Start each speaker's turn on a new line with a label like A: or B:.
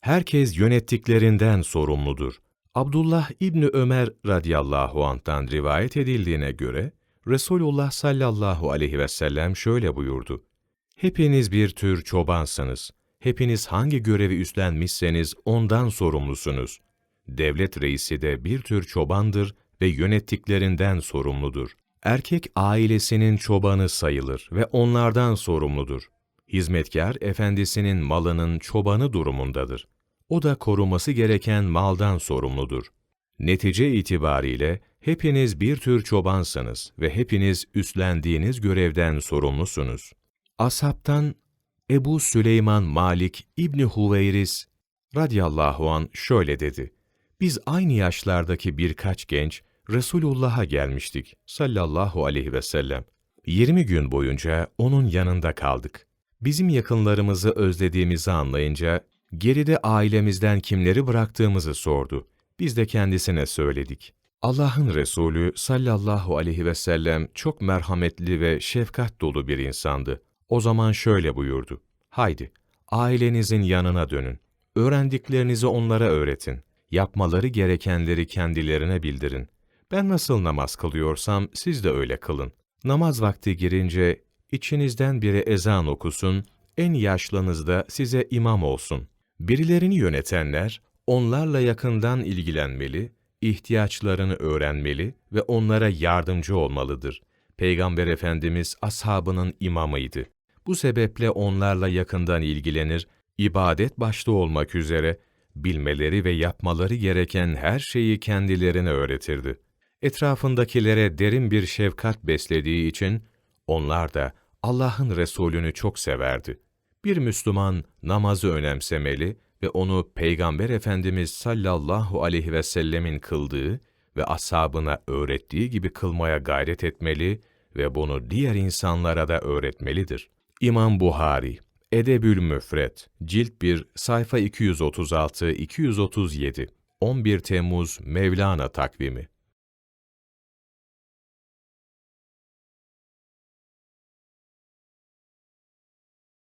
A: Herkes yönettiklerinden sorumludur. Abdullah İbni Ömer radıyallahu anh'tan rivayet edildiğine göre, Resulullah sallallahu aleyhi ve sellem şöyle buyurdu. Hepiniz bir tür çobansınız. Hepiniz hangi görevi üstlenmişseniz ondan sorumlusunuz. Devlet reisi de bir tür çobandır ve yönettiklerinden sorumludur. Erkek ailesinin çobanı sayılır ve onlardan sorumludur. Hizmetkar efendisinin malının çobanı durumundadır. O da koruması gereken maldan sorumludur. Netice itibariyle hepiniz bir tür çobansınız ve hepiniz üstlendiğiniz görevden sorumlusunuz. Ashabtan Ebu Süleyman Malik İbni Huveyris radıyallahu an şöyle dedi. Biz aynı yaşlardaki birkaç genç Resulullah'a gelmiştik sallallahu aleyhi ve sellem. 20 gün boyunca onun yanında kaldık. Bizim yakınlarımızı özlediğimizi anlayınca geride ailemizden kimleri bıraktığımızı sordu. Biz de kendisine söyledik. Allah'ın Resulü sallallahu aleyhi ve sellem çok merhametli ve şefkat dolu bir insandı. O zaman şöyle buyurdu. Haydi, ailenizin yanına dönün. Öğrendiklerinizi onlara öğretin. Yapmaları gerekenleri kendilerine bildirin. Ben nasıl namaz kılıyorsam siz de öyle kılın. Namaz vakti girince içinizden biri ezan okusun, en yaşlınız da size imam olsun. Birilerini yönetenler, onlarla yakından ilgilenmeli, ihtiyaçlarını öğrenmeli ve onlara yardımcı olmalıdır. Peygamber Efendimiz ashabının imamıydı. Bu sebeple onlarla yakından ilgilenir, ibadet başta olmak üzere bilmeleri ve yapmaları gereken her şeyi kendilerine öğretirdi. Etrafındakilere derin bir şefkat beslediği için onlar da Allah'ın Resulünü çok severdi. Bir Müslüman namazı önemsemeli ve onu Peygamber Efendimiz sallallahu aleyhi ve sellemin kıldığı ve ashabına öğrettiği gibi kılmaya gayret etmeli ve bunu diğer insanlara da öğretmelidir. İmam Buhari, Edebül Müfret, Cilt 1, sayfa 236-237, 11 Temmuz Mevlana takvimi